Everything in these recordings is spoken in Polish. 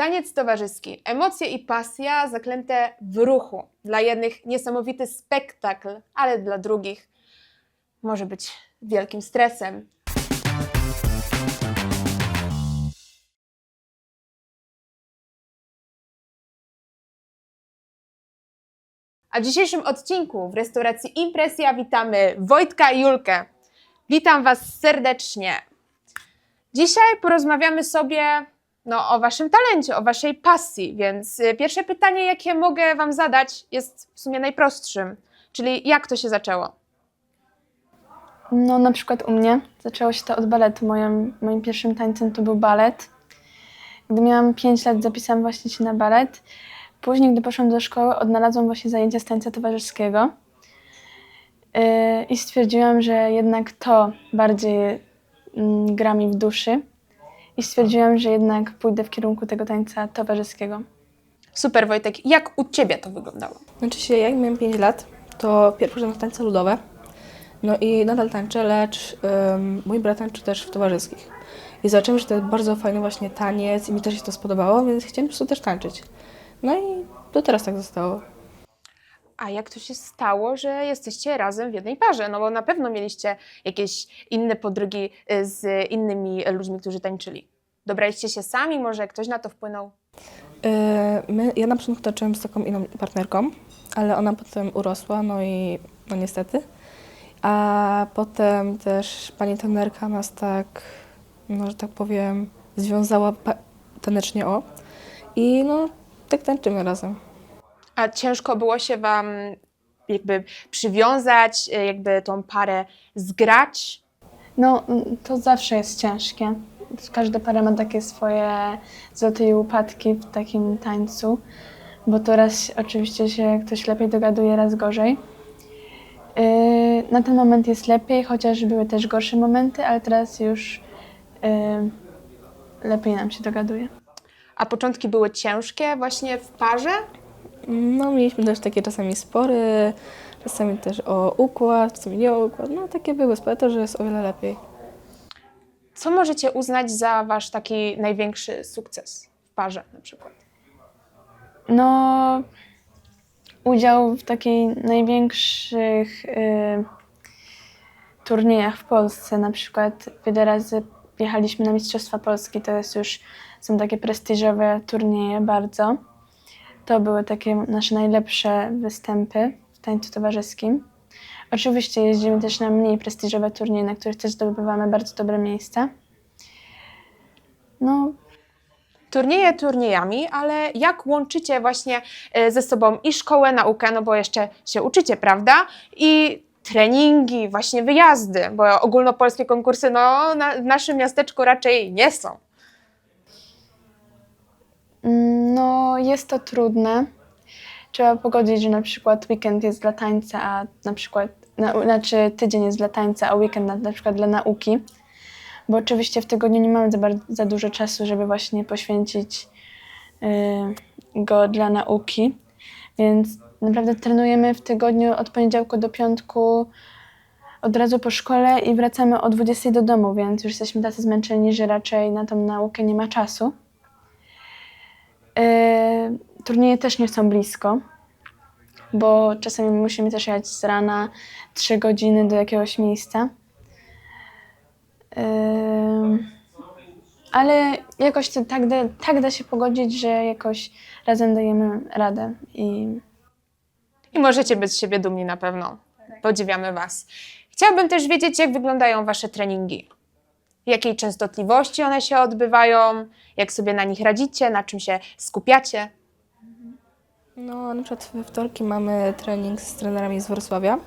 Taniec towarzyski, emocje i pasja zaklęte w ruchu. Dla jednych niesamowity spektakl, ale dla drugich może być wielkim stresem. A w dzisiejszym odcinku w restauracji Impresja witamy Wojtka i Julkę. Witam Was serdecznie. Dzisiaj porozmawiamy sobie no, o Waszym talencie, o Waszej pasji, więc y, pierwsze pytanie, jakie mogę Wam zadać, jest w sumie najprostszym, czyli jak to się zaczęło? No, na przykład u mnie zaczęło się to od baletu. Moim, moim pierwszym tańcem to był balet. Gdy miałam 5 lat, zapisałam właśnie się na balet. Później, gdy poszłam do szkoły, odnalazłam właśnie zajęcia z tańca towarzyskiego. Yy, I stwierdziłam, że jednak to bardziej mm, gra mi w duszy. I stwierdziłam, że jednak pójdę w kierunku tego tańca towarzyskiego. Super Wojtek, jak u Ciebie to wyglądało? Znaczy się, jak miałem 5 lat, to pierwszy w tańce ludowe. No i nadal tańczę, lecz ym, mój brat tańczy też w towarzyskich. I zobaczyłem, że to jest bardzo fajny właśnie taniec i mi też się to spodobało, więc chciałem po prostu też tańczyć. No i do teraz tak zostało. A jak to się stało, że jesteście razem w jednej parze? No bo na pewno mieliście jakieś inne podrygi y, z innymi ludźmi, którzy tańczyli. Dobraliście się sami, może ktoś na to wpłynął? Yy, my, ja na początku tańczyłem z taką inną partnerką, ale ona potem urosła, no i no niestety. A potem też pani trenerka nas tak, no że tak powiem, związała tanecznie o. I no, tak tańczymy razem. A ciężko było się Wam jakby przywiązać, y, jakby tą parę zgrać? No, mm, to zawsze jest ciężkie. Każda para ma takie swoje złote i upadki w takim tańcu, bo to raz oczywiście się ktoś lepiej dogaduje, raz gorzej. Yy, na ten moment jest lepiej, chociaż były też gorsze momenty, ale teraz już yy, lepiej nam się dogaduje. A początki były ciężkie właśnie w parze? No, mieliśmy też takie czasami spory, czasami też o układ, czasami nie o układ. No, takie były spory, to, że jest o wiele lepiej. Co możecie uznać za Wasz taki największy sukces w parze na przykład? No, udział w takiej największych y, turniejach w Polsce, na przykład wiele razy jechaliśmy na Mistrzostwa Polski, to jest już, są takie prestiżowe turnieje bardzo. To były takie nasze najlepsze występy w tańcu towarzyskim. Oczywiście jeździmy też na mniej prestiżowe turnieje, na których też zdobywamy bardzo dobre miejsca. No, Turnieje turniejami, ale jak łączycie właśnie e, ze sobą i szkołę, naukę, no bo jeszcze się uczycie, prawda? I treningi, właśnie wyjazdy, bo ogólnopolskie konkursy no, na, w naszym miasteczku raczej nie są. No, jest to trudne. Trzeba pogodzić, że na przykład weekend jest dla tańca, a na przykład, na, znaczy tydzień jest dla tańca, a weekend na, na przykład dla nauki. Bo oczywiście w tygodniu nie mamy za, bar- za dużo czasu, żeby właśnie poświęcić y, go dla nauki. Więc naprawdę trenujemy w tygodniu od poniedziałku do piątku od razu po szkole i wracamy o 20 do domu, więc już jesteśmy tacy zmęczeni, że raczej na tą naukę nie ma czasu. Yy, turnieje też nie są blisko, bo czasami musimy też jechać z rana 3 godziny do jakiegoś miejsca. Yy, ale jakoś to tak da, tak da się pogodzić, że jakoś razem dajemy radę i I możecie być z siebie dumni na pewno. Podziwiamy Was. Chciałabym też wiedzieć, jak wyglądają Wasze treningi. Jakiej częstotliwości one się odbywają, jak sobie na nich radzicie, na czym się skupiacie. No, na przykład we wtorki mamy trening z trenerami z Wrocławia.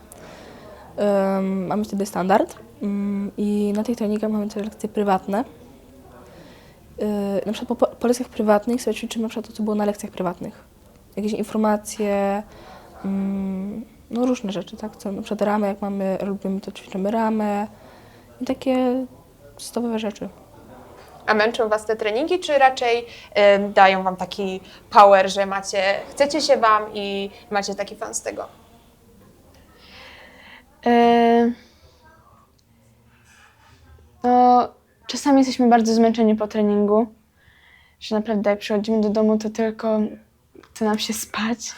Ym, mamy wtedy standard Ym, i na tych treningach mamy też lekcje prywatne. Yy, na przykład po, po lekcjach prywatnych sobie ćwiczymy na przykład to, co było na lekcjach prywatnych. Jakieś informacje, ym, no różne rzeczy, tak? Co, na przykład ramę, jak mamy, lubimy, to ćwiczymy ramę i takie podstawowe rzeczy. A męczą Was te treningi, czy raczej em, dają Wam taki power, że macie, chcecie się Wam i macie taki fan z tego? Yy, No, czasami jesteśmy bardzo zmęczeni po treningu, że naprawdę jak przychodzimy do domu, to tylko chce nam się spać.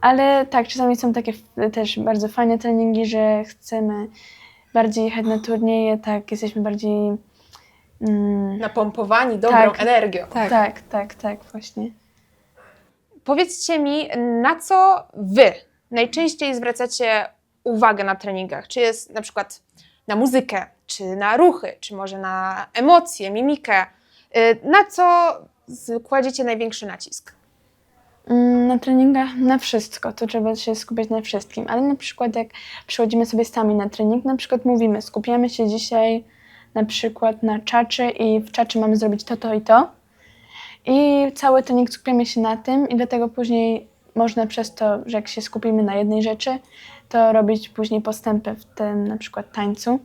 Ale tak, czasami są takie też bardzo fajne treningi, że chcemy bardziej jechać na turnieje, tak, jesteśmy bardziej... Mm, Napompowani dobrą Tak. energią. Tak. tak, tak, tak, właśnie. Powiedzcie mi, na co wy najczęściej zwracacie uwagę na treningach? Czy jest na przykład na muzykę, czy na ruchy, czy może na emocje, mimikę? Y, Na co kładziecie największy nacisk? Mm, Na treningach na wszystko, to trzeba się skupiać na wszystkim, ale na przykład jak przychodzimy sobie sami na trening, na przykład mówimy, skupiamy się dzisiaj na przykład na czaczy i w czaczy mamy zrobić to, to i to i cały trening skupiamy się na tym i dlatego później można przez to, że jak się skupimy na jednej rzeczy, to robić później postępy w tym na przykład tańcu,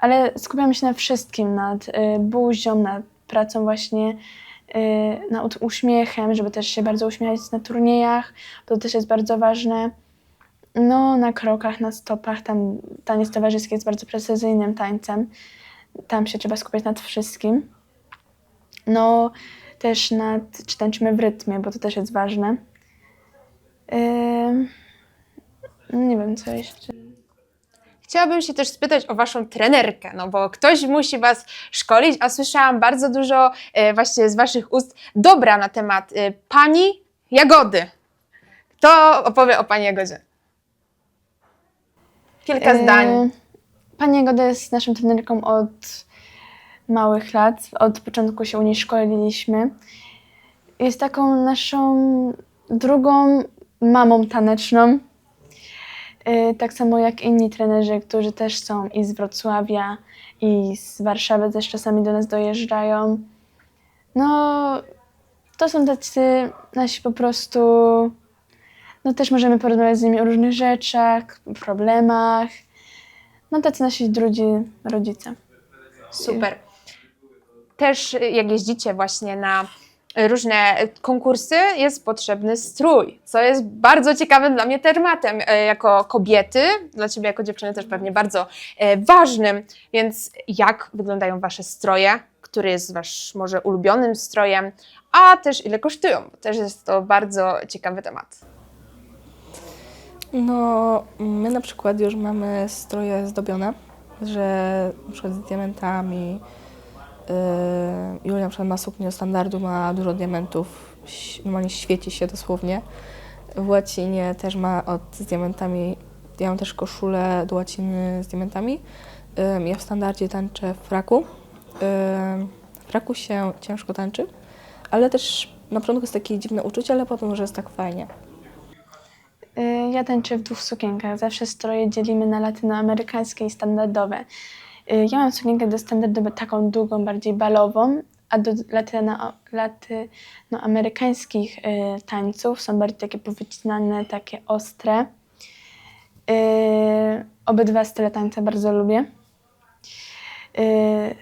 ale skupiamy się na wszystkim, nad y, buzią, nad pracą właśnie nad uśmiechem, żeby też się bardzo uśmiechać na turniejach, to też jest bardzo ważne. No, na krokach, na stopach, tam taniec towarzyski jest bardzo precyzyjnym tańcem. Tam się trzeba skupiać nad wszystkim. No, też nad, czy tańczymy w rytmie, bo to też jest ważne. Ym, nie wiem, co jeszcze. Chciałabym się też spytać o waszą trenerkę, no bo ktoś musi was szkolić, a słyszałam bardzo dużo e, właśnie z waszych ust dobra na temat e, pani Jagody. Kto opowie o pani Jagodzie? Kilka Yy, zdań. Pani Jagoda jest naszą trenerką od małych lat. Od początku się u niej szkoliliśmy. Jest taką naszą drugą mamą taneczną. Yy, Tak samo jak inni trenerzy, którzy też są i z Wrocławia, i z Warszawy też czasami do nas dojeżdżają. No, to są tacy nasi po prostu no też możemy porozmawiać z nimi o różnych rzeczach, problemach. No tacy nasi drudzy rodzice. Super. Też jak jeździcie właśnie na różne konkursy, jest potrzebny strój, co jest bardzo ciekawym dla mnie tematem y, jako kobiety, dla Ciebie jako dziewczyny też pewnie bardzo y, ważnym. Więc jak wyglądają Wasze stroje? Który jest Wasz może ulubionym strojem? A też ile kosztują? Też jest to bardzo ciekawy temat. No, my na przykład już mamy stroje zdobione, że na przykład z diamentami. Yy, Julia na przykład ma suknię standardu, ma dużo diamentów, normalnie świeci się dosłownie. W łacinie też ma od, z diamentami, ja mam też koszulę do łaciny z diamentami. Ym, ja w standardzie tańczę w fraku. Ym, w fraku się ciężko tańczy, ale też na początku jest takie dziwne uczucie, ale potem już jest tak fajnie. Y, Ja tańczę w dwóch sukienkach. Zawsze stroje dzielimy na latynoamerykańskie i standardowe. Y, Ja mam sukienkę do standardowej taką długą, bardziej balową, a do latyno, latynoamerykańskich y, tańców są bardziej takie powycinane, takie ostre. Y, Obydwa style tańca bardzo lubię. Y,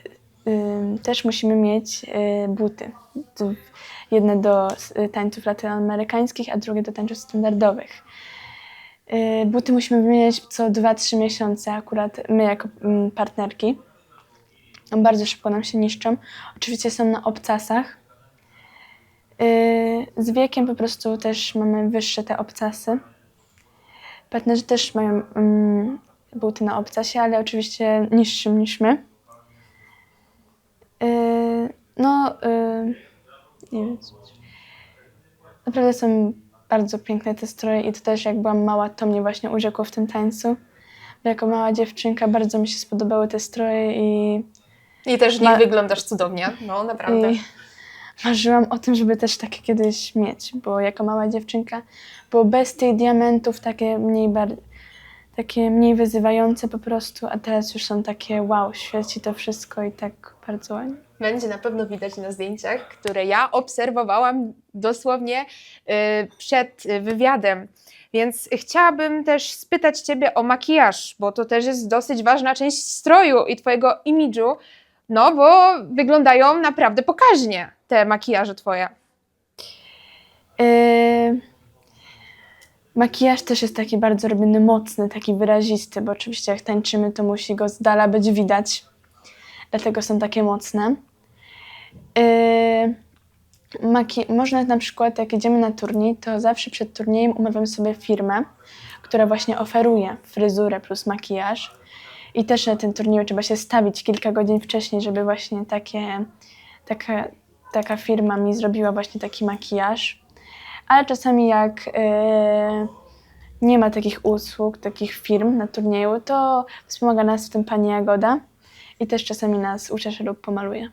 Też musimy mieć buty. Jedne do tańców latynoamerykańskich, a drugie do tańców standardowych. Y, Buty musimy wymieniać co 2-3 miesiące, akurat my jako mm, partnerki. Bardzo szybko nam się niszczą. Oczywiście są na obcasach. Y, Z wiekiem po prostu też mamy wyższe te obcasy. Partnerzy też mają mm, buty na obcasie, ale oczywiście niższym niż my. Y, No, nie wiem. Naprawdę są bardzo piękne te stroje i to też jak byłam mała, to mnie właśnie urzekło w tym tańcu. Bo jako mała dziewczynka bardzo mi się spodobały te stroje i, I też w Ma- wyglądasz cudownie, no naprawdę. i marzyłam o tym, żeby też takie kiedyś mieć, bo jako mała dziewczynka było bez tych diamentów takie mniej, bar- takie mniej wyzywające po prostu, a teraz już są takie wow, świeci to wszystko i tak bardzo ładnie. Będzie na pewno widać na zdjęciach, które ja obserwowałam dosłownie y, przed y, wywiadem. Więc chciałabym też spytać Ciebie o makijaż, bo to też jest dosyć ważna część stroju i Twojego imidżu, no bo wyglądają naprawdę pokaźnie te makijaże Twoje. Yy, makijaż też jest taki bardzo robiony mocny, taki wyrazisty, bo oczywiście jak tańczymy, to musi go z dala być widać. Dlatego są takie mocne. Yy, można na przykład, jak jedziemy na turniej, to zawsze przed turniejem umawiam sobie firmę, która właśnie oferuje fryzurę plus makijaż. I też na tym turnieju trzeba się stawić kilka godzin wcześniej, żeby właśnie takie, taka, taka firma mi zrobiła właśnie taki makijaż. Ale czasami jak yy, nie ma takich usług, takich firm na turnieju, to wspomaga nas w tym pani Jagoda i też czasami nas uczesze lub pomaluje.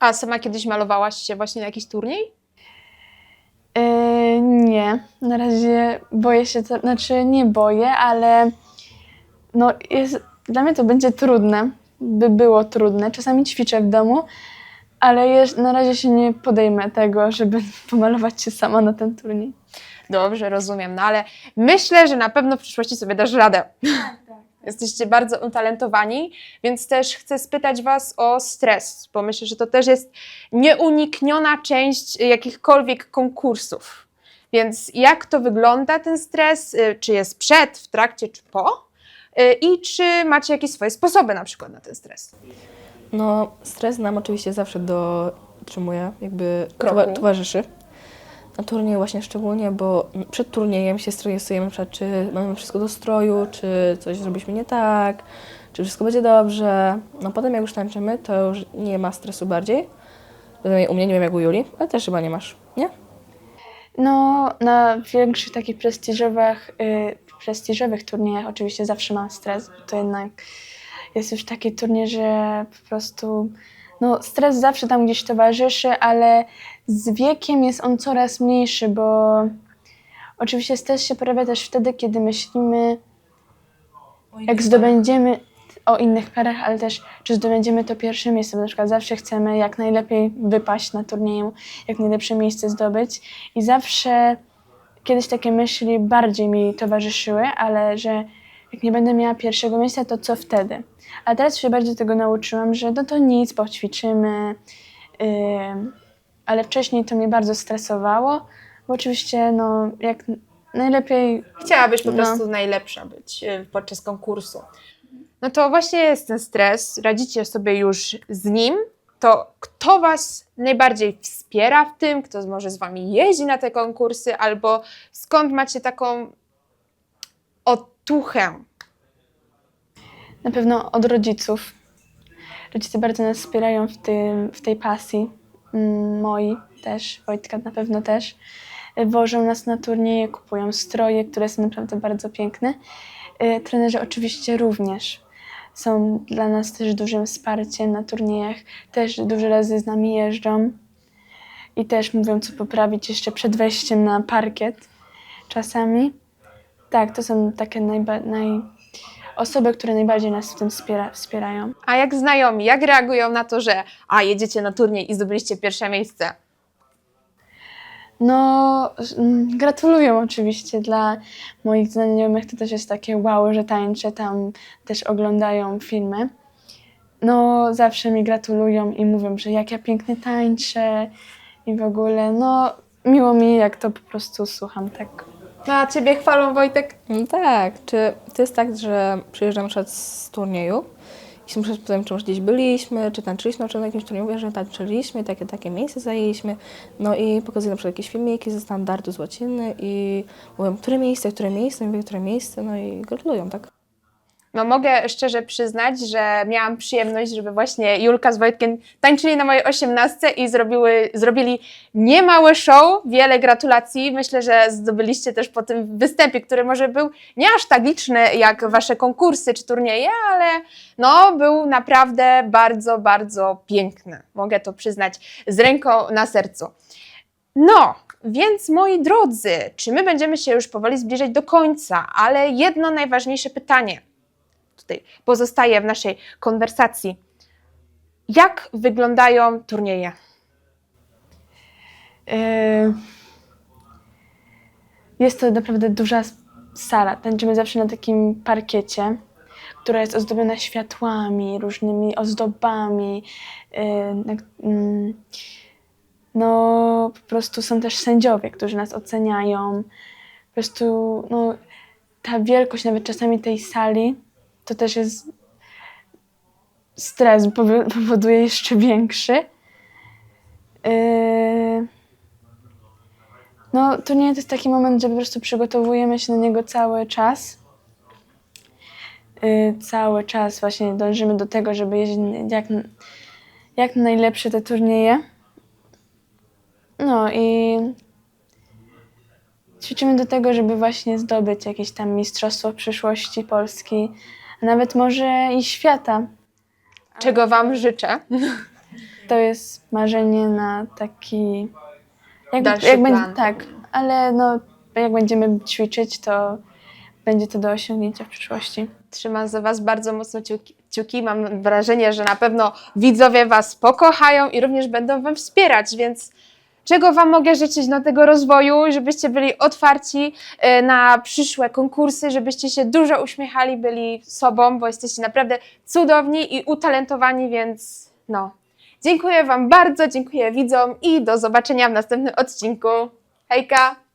A sama kiedyś malowałaś się właśnie na jakiś turniej? Yy, nie, na razie boję się, to znaczy nie boję, ale no jest, dla mnie to będzie trudne, by było trudne. Czasami ćwiczę w domu, ale jeż, na razie się nie podejmę tego, żeby pomalować się sama na ten turniej. Dobrze, rozumiem, no ale myślę, że na pewno w przyszłości sobie dasz radę. Jesteście bardzo utalentowani, więc też chcę spytać Was o stres, bo myślę, że to też jest nieunikniona część jakichkolwiek konkursów. Więc jak to wygląda ten stres? Y, Czy jest przed, w trakcie, czy po? Y, I czy macie jakieś swoje sposoby na przykład na ten stres? No, stres nam oczywiście zawsze dotrzymuje, jakby Kroku. towa- towarzyszy. Na turnieju właśnie szczególnie, bo przed turniejem się stresujemy, na przykład, czy mamy wszystko do stroju, czy coś zrobiliśmy nie tak, czy wszystko będzie dobrze. No potem jak już tańczymy, to już nie ma stresu bardziej. U mnie, nie wiem jak u Juli, ale też chyba nie masz, nie? No, na większych takich prestiżowych, y, prestiżowych turniejach oczywiście zawsze mam stres, to jednak jest już taki turniej, że po prostu no, stres zawsze tam gdzieś towarzyszy, ale z wiekiem jest on coraz mniejszy, bo oczywiście stres się pojawia też wtedy, kiedy myślimy, jak zdobędziemy o innych parach, ale też czy zdobędziemy to pierwsze miejsce, bo na przykład zawsze chcemy jak najlepiej wypaść na turnieju, jak najlepsze miejsce zdobyć. I zawsze kiedyś takie myśli bardziej mi towarzyszyły, ale że jak nie będę miała pierwszego miejsca, to co wtedy? A teraz się bardziej tego nauczyłam, że no to nic, poćwiczymy, yy, ale wcześniej to mnie bardzo stresowało, bo oczywiście no jak najlepiej Chciałabyś po No. prostu najlepsza być y, podczas konkursu. No to właśnie jest ten stres, radzicie sobie już z nim. To kto Was najbardziej wspiera w tym, kto może z Wami jeździ na te konkursy, albo skąd macie taką otuchę? Na pewno od rodziców. Rodzice bardzo nas wspierają w, tym, w tej pasji. Mm, Moi też, Wojtka na pewno też. Wożą nas na turnieje, kupują stroje, które są naprawdę bardzo piękne. Y, Trenerzy oczywiście również są dla nas też dużym wsparciem na turniejach. Też dużo razy z nami jeżdżą i też mówią, co poprawić jeszcze przed wejściem na parkiet czasami. Tak, to są takie najba- naj, osoby, które najbardziej nas w tym wspiera, wspierają. A jak znajomi, jak reagują na to, że a jedziecie na turniej i zdobyliście pierwsze miejsce? No, mm, gratulują oczywiście dla moich znajomych. To też jest takie wow, że tańczę, tam też oglądają filmy. No, zawsze mi gratulują i mówią, że jak ja pięknie tańczę i w ogóle, no, miło mi, jak to po prostu słucham, tak. No, a Ciebie chwalą, Wojtek? No tak, czy to jest tak, że przyjeżdżamy na przykład z turnieju i się muszę pytać, czy może gdzieś byliśmy, czy tańczyliśmy, na przykład na jakimś turnieju, mówię, że tańczyliśmy, takie, takie miejsce zajęliśmy, no i pokazuję na przykład jakieś filmiki ze standardu z łaciny i mówią, które miejsce, które miejsce, mówię, które miejsce, no i gratulują, tak? No mogę szczerze przyznać, że miałam przyjemność, żeby właśnie Julka z Wojtkiem tańczyli na mojej osiemnastce i zrobiły, zrobili niemałe show. Wiele gratulacji. Myślę, że zdobyliście też po tym występie, który może był nie aż tak liczny jak wasze konkursy czy turnieje, ale no był naprawdę bardzo, bardzo piękny. Mogę to przyznać z ręką na sercu. No, więc moi drodzy, czy my będziemy się już powoli zbliżać do końca, ale jedno najważniejsze pytanie pozostaje w naszej konwersacji. Jak wyglądają turnieje? Yy, Jest to naprawdę duża sala. Tańczymy zawsze na takim parkiecie, która jest ozdobiona światłami, różnymi ozdobami. Yy, mm, No, po prostu są też sędziowie, którzy nas oceniają. Po prostu, no, ta wielkość nawet czasami tej sali, to też jest stres, powo- powoduje jeszcze większy. Yy, no, to jest taki moment, że po prostu przygotowujemy się na niego cały czas. Yy, cały czas właśnie dążymy do tego, żeby jeździć jak, jak najlepsze te turnieje. No i ćwiczymy do tego, żeby właśnie zdobyć jakieś tam mistrzostwo w przyszłości Polski, a nawet może i świata. Czego Wam życzę? To jest marzenie na taki. Jak, Dalszy jak będzie, plan. tak, ale no, jak będziemy ćwiczyć, to będzie to do osiągnięcia w przyszłości. Trzymam za Was bardzo mocno ciuki. ciuki. Mam wrażenie, że na pewno widzowie Was pokochają i również będą Wam wspierać, więc czego Wam mogę życzyć no, tego rozwoju, żebyście byli otwarci e, na przyszłe konkursy, żebyście się dużo uśmiechali, byli sobą, bo jesteście naprawdę cudowni i utalentowani, więc no. Dziękuję Wam bardzo, dziękuję widzom i do zobaczenia w następnym odcinku. Hejka!